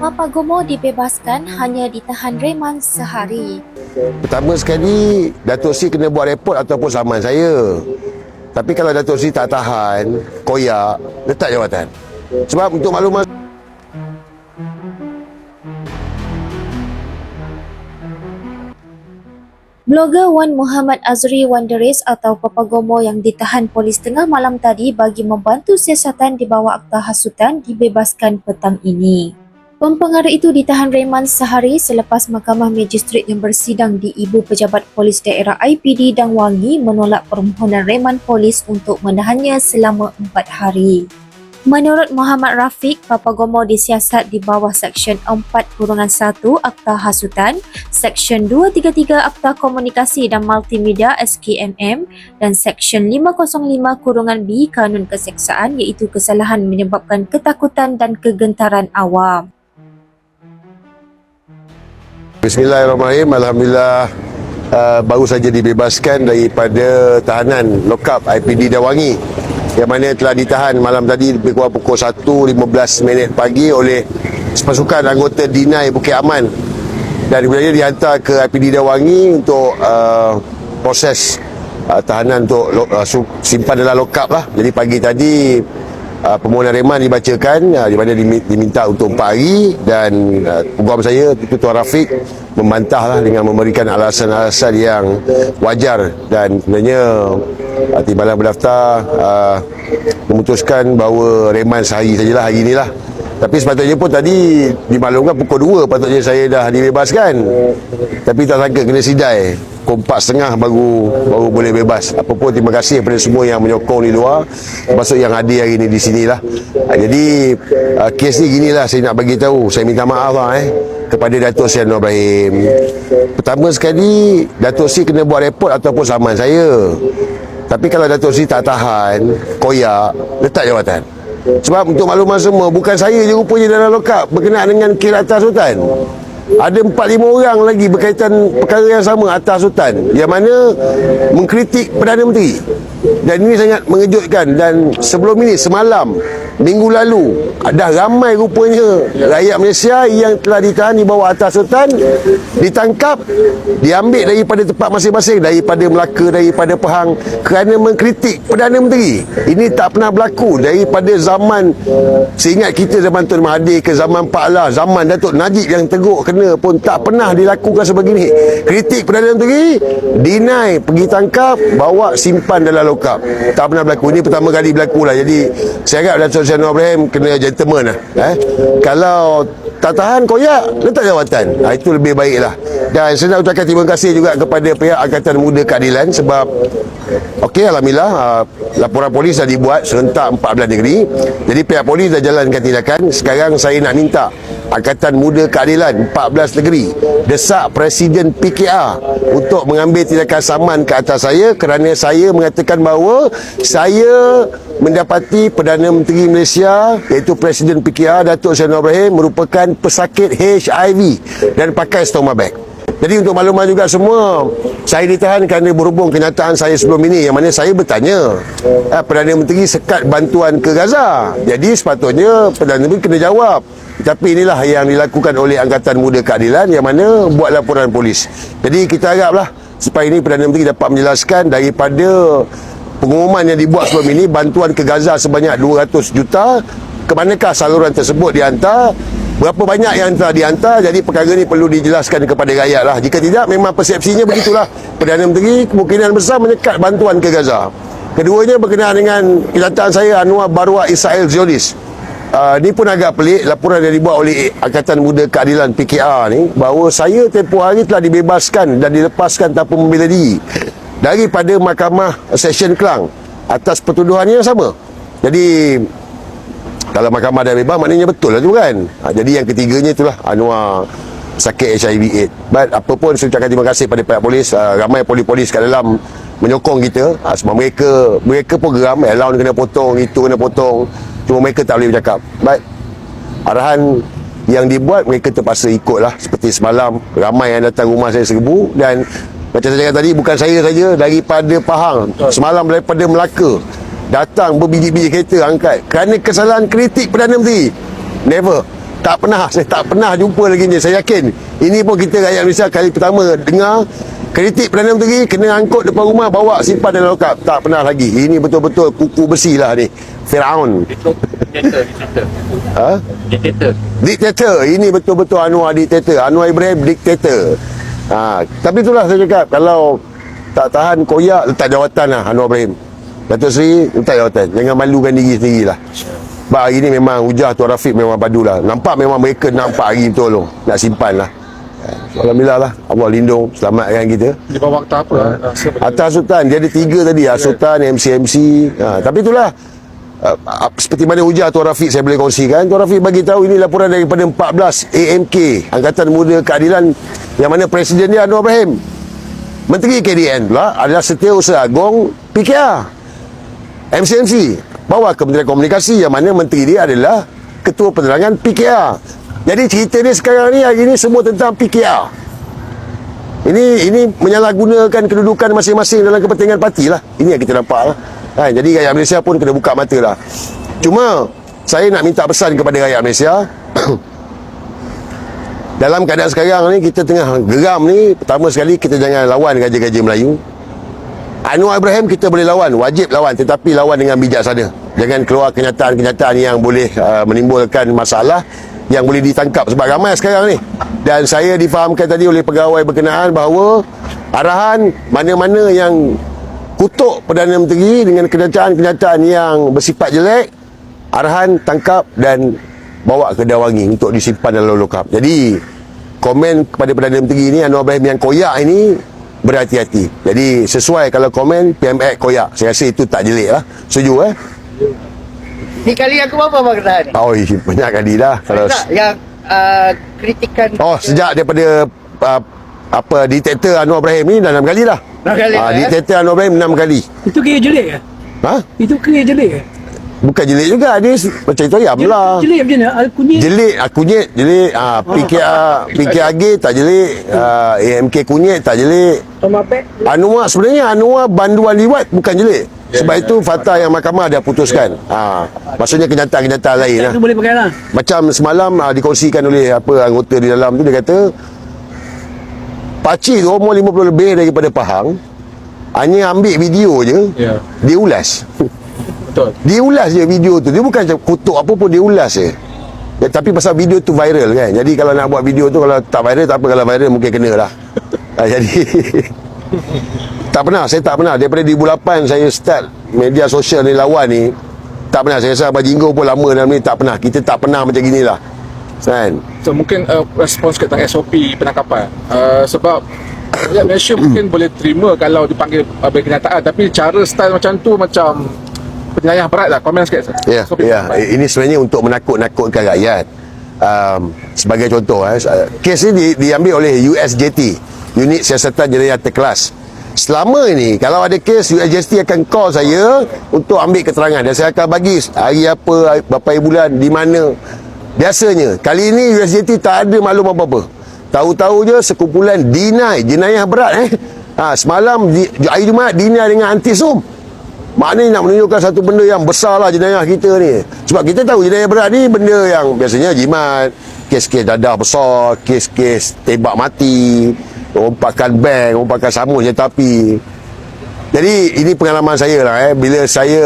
Mapagomo dibebaskan hanya ditahan reman sehari. Pertama sekali, Datuk Sri kena buat report ataupun saman saya. Tapi kalau Datuk Sri tak tahan, koyak, letak jawatan. Sebab untuk makluman Blogger Wan Muhammad Azri Wanderis atau Papagomo yang ditahan polis tengah malam tadi bagi membantu siasatan di bawah akta hasutan dibebaskan petang ini. Pempengaruh itu ditahan reman sehari selepas Mahkamah Magistrat yang bersidang di Ibu Pejabat Polis Daerah IPD dan Wangi menolak permohonan reman polis untuk menahannya selama empat hari. Menurut Muhammad Rafiq, Papagomo disiasat di bawah Seksyen 4 kurungan 1 Akta Hasutan, Seksyen 233 Akta Komunikasi dan Multimedia SKMM dan Seksyen 505 kurungan B Kanun Keseksaan iaitu kesalahan menyebabkan ketakutan dan kegentaran awam. Bismillahirrahmanirrahim. Alhamdulillah uh, baru saja dibebaskan daripada tahanan lokap IPD Dawangi yang mana telah ditahan malam tadi lebih kurang pukul 1.15 minit pagi oleh pasukan anggota Dinai Bukit Aman dan kemudian dihantar ke IPD Dawangi untuk uh, proses uh, tahanan untuk uh, simpan dalam lokap lah. Jadi pagi tadi uh, permohonan reman dibacakan uh, di mana diminta untuk 4 hari dan uh, program saya Tuan Rafiq membantahlah dengan memberikan alasan-alasan yang wajar dan sebenarnya uh, Timbalan Berdaftar uh, memutuskan bahawa reman sehari sajalah hari inilah tapi sepatutnya pun tadi dimaklumkan pukul 2 patutnya saya dah dibebaskan. Tapi tak sangka kena sidai. Kompak setengah baru baru boleh bebas. Apa pun terima kasih kepada semua yang menyokong di luar. Termasuk yang hadir hari ini di sinilah. Jadi uh, kes ni ginilah saya nak bagi tahu. Saya minta maaf lah eh kepada Datuk Sri Anwar Ibrahim. Pertama sekali Datuk Sri kena buat report ataupun saman saya. Tapi kalau Datuk Sri tak tahan, koyak, letak jawatan. Sebab untuk makluman semua Bukan saya je rupanya dalam lokap Berkenaan dengan kira atas sultan ada empat lima orang lagi berkaitan perkara yang sama atas sultan yang mana mengkritik Perdana Menteri dan ini sangat mengejutkan. Dan sebelum ini semalam minggu lalu ada ramai rupanya rakyat Malaysia yang telah ditahan di bawah atas sultan ditangkap diambil daripada tempat masing-masing daripada Melaka daripada Pahang kerana mengkritik Perdana Menteri. Ini tak pernah berlaku daripada zaman seingat kita zaman Tun Mahathir ke zaman Pak Allah zaman Datuk Najib yang teguk kena pun tak pernah dilakukan sebegini. Kritik Perdana Menteri deny pergi tangkap bawa simpan dalam lokap tak pernah berlaku ini pertama kali berlaku lah jadi saya harap Dato' Sri Ibrahim kena gentleman lah eh? kalau tak tahan koyak letak jawatan ha, itu lebih baik lah dan saya nak ucapkan terima kasih juga kepada pihak Angkatan Muda Keadilan sebab Okey, Alhamdulillah uh, laporan polis dah dibuat serentak 14 negeri. Jadi pihak polis dah jalankan tindakan. Sekarang saya nak minta Angkatan Muda Keadilan 14 negeri desak Presiden PKR untuk mengambil tindakan saman ke atas saya kerana saya mengatakan bahawa saya mendapati Perdana Menteri Malaysia iaitu Presiden PKR Datuk Seri Ibrahim merupakan pesakit HIV dan pakai stoma bag. Jadi untuk makluman juga semua Saya ditahan kerana berhubung kenyataan saya sebelum ini Yang mana saya bertanya eh, Perdana Menteri sekat bantuan ke Gaza Jadi sepatutnya Perdana Menteri kena jawab tapi inilah yang dilakukan oleh Angkatan Muda Keadilan Yang mana buat laporan polis. Jadi kita haraplah Supaya ini Perdana Menteri dapat menjelaskan Daripada pengumuman yang dibuat sebelum ini Bantuan ke Gaza sebanyak 200 juta Ke manakah saluran tersebut dihantar Berapa banyak yang telah dihantar Jadi perkara ini perlu dijelaskan kepada rakyat lah Jika tidak memang persepsinya begitulah. Perdana Menteri kemungkinan besar menyekat bantuan ke Gaza. Keduanya berkenaan dengan kenyataan saya Anwar Barwa Israel Zionis uh, Ini pun agak pelik. Laporan yang dibuat oleh Angkatan Muda Keadilan PKR ni Bahawa saya tempoh hari telah dibebaskan Dan dilepaskan tanpa membela diri Daripada Mahkamah Session Kelang Atas pertuduhan yang sama. Jadi kalau mahkamah dah bebas maknanya betul lah tu kan? Ha, jadi yang ketiganya itulah Anwar sakit HIV AIDS. But apa pun saya ucapkan terima kasih pada pihak polis. Uh, ramai polis-polis kat dalam menyokong kita. Uh, sebab mereka mereka pun geram. Allowance kena potong itu kena potong cuma mereka tak boleh bercakap. But arahan yang dibuat mereka terpaksa ikut lah seperti semalam ramai yang datang rumah saya seribu dan macam saya cakap tadi bukan saya saja daripada Pahang. Semalam daripada Melaka datang berbiji-biji kereta angkat. Kerana kesalahan kritik Perdana Menteri. Never. Tak pernah, saya tak pernah jumpa lagi ni. Saya yakin ini pun kita rakyat Malaysia kali pertama dengar kritik Perdana Menteri kena angkut depan rumah bawa simpan dalam lokap. Tak pernah lagi. Ini betul-betul kuku besi lah ni. Firaun. Diktator, diktator. Ha? Diktator. Diktator. Ini betul-betul Anwar diktator. Anwar Ibrahim diktator. Ha, tapi itulah saya cakap kalau tak tahan koyak letak jawatan lah Anwar Ibrahim. Datuk Seri letak jawatan. Jangan malukan diri sendiri lah. Sebab hari ni memang hujah Tuan Rafiq memang padu lah. Nampak memang mereka nampak hari betul tu. Nak simpan lah. Ha, Alhamdulillah lah. Allah lindung. Selamatkan kita. Di bawah akta apa? Ha. Atas Sultan dia ada tiga tadi ah Sultan MCMC ha, tapi itulah uh, uh, seperti mana hujah Tuan Rafiq saya boleh kongsikan Tuan Rafiq bagi tahu ini laporan daripada 14 AMK Angkatan Muda Keadilan yang mana presiden dia Anwar Ibrahim Menteri KDN pula adalah Setiausaha Agong PKR MCMC bawa Kementerian Komunikasi yang mana menteri dia adalah Ketua Penerangan PKR jadi cerita dia sekarang ni hari ni semua tentang PKR ini ini menyalahgunakan kedudukan masing-masing dalam kepentingan parti lah. Ini yang kita nampak lah. Ha, jadi rakyat Malaysia pun kena buka mata lah. Cuma saya nak minta pesan kepada rakyat Malaysia. dalam keadaan sekarang ni kita tengah geram ni. Pertama sekali kita jangan lawan gaji-gaji Melayu. Anwar Ibrahim kita boleh lawan, wajib lawan tetapi lawan dengan bijaksana. Jangan keluar kenyataan-kenyataan yang boleh uh, menimbulkan masalah yang boleh ditangkap sebab ramai sekarang ni. Dan saya difahamkan tadi oleh pegawai berkenaan bahawa arahan mana-mana yang kutuk Perdana Menteri dengan kenyataan-kenyataan yang bersifat jelek, arahan tangkap dan bawa ke Dawangi untuk disimpan dalam lokap. Jadi komen kepada Perdana Menteri ini Anwar Ibrahim yang koyak ini berhati-hati. Jadi sesuai kalau komen PMX koyak. Saya rasa itu tak jelek lah. Setuju eh? Ni kali aku berapa bang kena ni? Oh, banyak kali dah. Kalau Tak, yang uh, kritikan Oh, sejak daripada uh, apa diktator Anwar Ibrahim ni dah enam kali dah. Enam kali, Ah, eh? diktator Anwar Ibrahim enam kali. Itu kira jelek ke? Ha? Itu kira jelek ke? Bukan jelek juga dia macam itu ayam Jelek, lah. jelek macam mana? Al-Kunyit Jelik, ah, kunyit, jelik. Ah, PKR, PKRG tak jelik. Ah, AMK kunyit tak jelik. Tomapek Anwar sebenarnya Anwar banduan liwat bukan jelik. Sebab itu fatwa yang mahkamah dah putuskan. Ha, maksudnya kenyataan-kenyataan lain lah. Boleh pakai lah. Macam semalam uh, dikongsikan oleh apa anggota di dalam tu dia kata Pakcik tu umur 50 lebih daripada Pahang. Hanya ambil video je Ya. dia ulas. Betul. dia ulas je video tu. Dia bukan macam kutuk apa pun dia ulas je. Ya, tapi pasal video tu viral kan. Jadi kalau nak buat video tu kalau tak viral tak apa. Kalau viral mungkin kena lah. Ha, jadi tak pernah saya tak pernah daripada 2008 saya start media sosial ni lawan ni tak pernah saya rasa Abang Jinggo pun lama dalam ni tak pernah kita tak pernah macam gini lah kan So mungkin uh, respons ke tentang SOP penangkapan. Uh, sebab rakyat Malaysia mungkin boleh terima kalau dipanggil uh, bagi kenyataan tapi cara style macam tu macam penyayah berat lah. Komen sikit. Ya, SOP ya. penangkapan. Ini sebenarnya untuk menakut-nakutkan rakyat. Um, sebagai contoh, eh, kes ini di, diambil oleh USJT, Unit Siasatan Jenayah Terkelas. Selama ini, kalau ada kes, USJT akan call saya untuk ambil keterangan. Dan saya akan bagi hari apa, berapa bulan, di mana. Biasanya, kali ini USJT tak ada maklum apa-apa. Tahu-tahu je sekumpulan dinai, jenayah berat eh. Ha, semalam, hari Jumaat, dinai dengan antisum. Maknanya nak menunjukkan satu benda yang besar lah jenayah kita ni. Sebab kita tahu jenayah berat ni benda yang biasanya jimat, kes-kes dadah besar, kes-kes tembak mati, rompakan bank, rompakan samus je tapi. Jadi ini pengalaman saya lah eh. Bila saya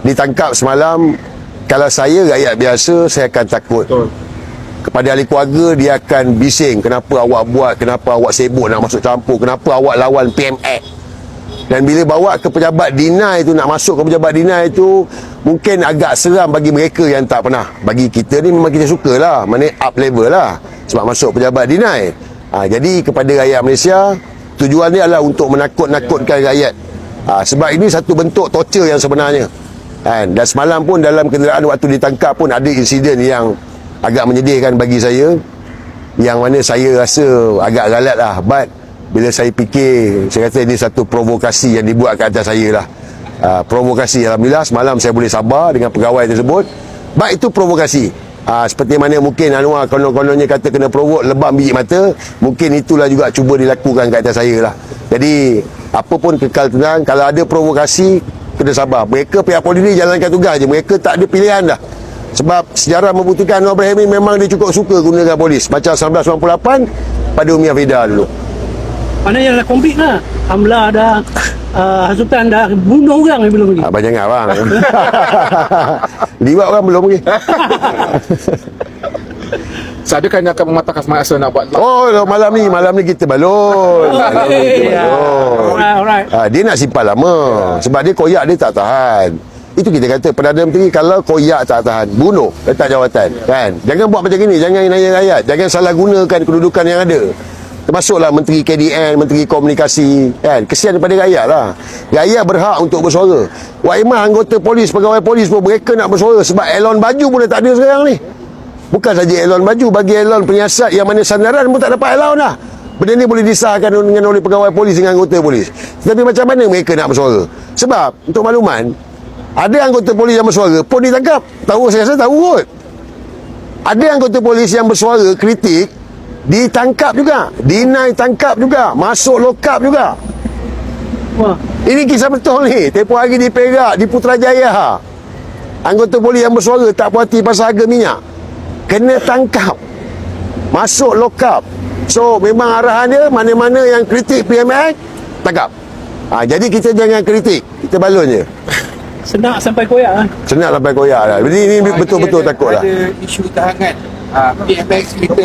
ditangkap semalam, kalau saya rakyat biasa, saya akan takut. Betul. Kepada ahli keluarga, dia akan bising. Kenapa awak buat, kenapa awak sibuk nak masuk campur, kenapa awak lawan PMX. Dan bila bawa ke pejabat dinai tu nak masuk ke pejabat dinai tu mungkin agak seram bagi mereka yang tak pernah. Bagi kita ni memang kita suka lah. Mana up level lah. Sebab masuk pejabat dinai. Ha, jadi kepada rakyat Malaysia tujuan dia adalah untuk menakut-nakutkan rakyat. Ha, sebab ini satu bentuk torture yang sebenarnya. Kan? Dan semalam pun dalam kenderaan waktu ditangkap pun ada insiden yang agak menyedihkan bagi saya. Yang mana saya rasa agak galat lah. But bila saya fikir saya kata ini satu provokasi yang dibuat ke atas saya lah. Uh, provokasi. Alhamdulillah semalam saya boleh sabar dengan pegawai tersebut. But itu provokasi uh, seperti mana mungkin Anwar konon-kononnya kata kena provok lebam biji mata mungkin itulah juga cuba dilakukan ke atas saya lah jadi apa pun kekal tenang kalau ada provokasi kena sabar mereka pihak polis jalankan tugas je mereka tak ada pilihan dah Sebab sejarah membuktikan Anwar Ibrahim memang dia cukup suka gunakan polis. Macam 1998 pada Umi Hafida dulu. Maknanya dah komplit lah. Amla dah, uh, hasutan dah bunuh orang ni belum lagi. Abang jangan abang. Liwat orang belum lagi. So, adakah anda akan mematahkan semangat asa nak buat Oh, malam ni, malam ni kita balon. Malam ni kita balon. Alright, alright. Ha, dia nak simpan lama sebab dia koyak dia tak tahan. Itu kita kata Perdana Menteri kalau koyak tak tahan, bunuh letak jawatan kan. Jangan buat macam gini, jangan inaya rakyat, jangan salah gunakan kedudukan yang ada. Termasuklah Menteri KDN, Menteri Komunikasi kan. Kesian daripada rakyat lah. Rakyat berhak untuk bersuara. Wak Iman anggota polis, pegawai polis pun mereka nak bersuara sebab elon baju pun dah tak ada sekarang ni. Bukan saja elon baju, bagi elon penyiasat yang mana sandaran pun tak dapat elon dah. Benda ni boleh disahkan dengan oleh pegawai polis dengan anggota polis. Tetapi macam mana mereka nak bersuara? Sebab, untuk makluman, ada anggota polis yang bersuara pun ditangkap. Tahu saya rasa tahu kot. Ada anggota polis yang bersuara kritik ditangkap juga. Dinai tangkap juga. Masuk lokap juga. Wah, Ini kisah betul ni. Tempoh hari di Perak, di Putrajaya. Anggota polis yang bersuara tak puas hati pasal harga minyak. Kena tangkap. Masuk lokap. So, memang arahan dia mana-mana yang kritik PMX, tangkap. Ha, jadi kita jangan kritik. Kita balon je. senak sampai koyak lah. Senang sampai koyak lah. Jadi ini betul-betul takut lah. Ada isu tahangan uh, PMX kita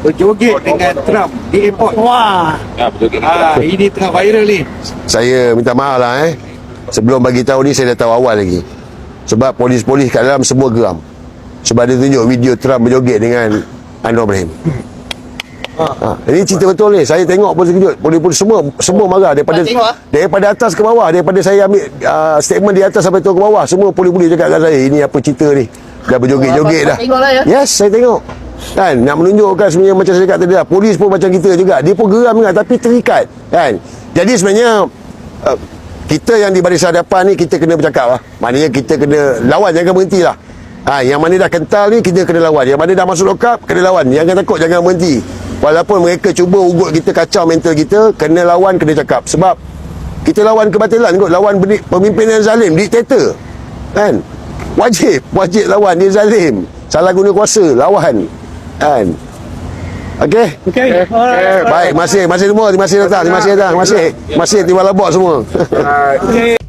berjoget dengan Trump di airport. Wah, Ah, ini tengah viral ni. Saya minta maaf lah eh. Sebelum bagi tahu ni saya dah tahu awal lagi. Sebab polis-polis kat dalam semua geram. Sebab dia tunjuk video Trump berjoget dengan Anwar Ibrahim. Ha, ini cerita betul ni. Saya tengok pun sekejut. Polis-polis semua semua marah daripada tengok, daripada atas ke bawah, daripada saya ambil uh, statement di atas sampai turun ke bawah, semua polis-polis cakap dengan saya, ini apa cerita ni? Dah berjoget-joget dah. Tengoklah ya. Yes, saya tengok. Kan, nak menunjukkan sebenarnya macam saya cakap tadi lah. Polis pun macam kita juga. Dia pun geram juga tapi terikat. Kan? Jadi sebenarnya uh, kita yang di barisan hadapan ni kita kena bercakap lah. Maknanya kita kena lawan jangan berhenti lah. Ha, yang mana dah kental ni kita kena lawan. Yang mana dah masuk lokap kena lawan. Jangan takut jangan berhenti. Walaupun mereka cuba ugut kita kacau mental kita, kena lawan kena cakap. Sebab kita lawan kebatilan kot, lawan pemimpin yang zalim, diktator. Kan? Wajib, wajib lawan dia zalim. Salah guna kuasa, lawan. Kan? Okey. okay. Alright. Baik, masih masih semua. Terima kasih datang. Terima kasih datang. Terima kasih. Masih tiba labok semua. Okay.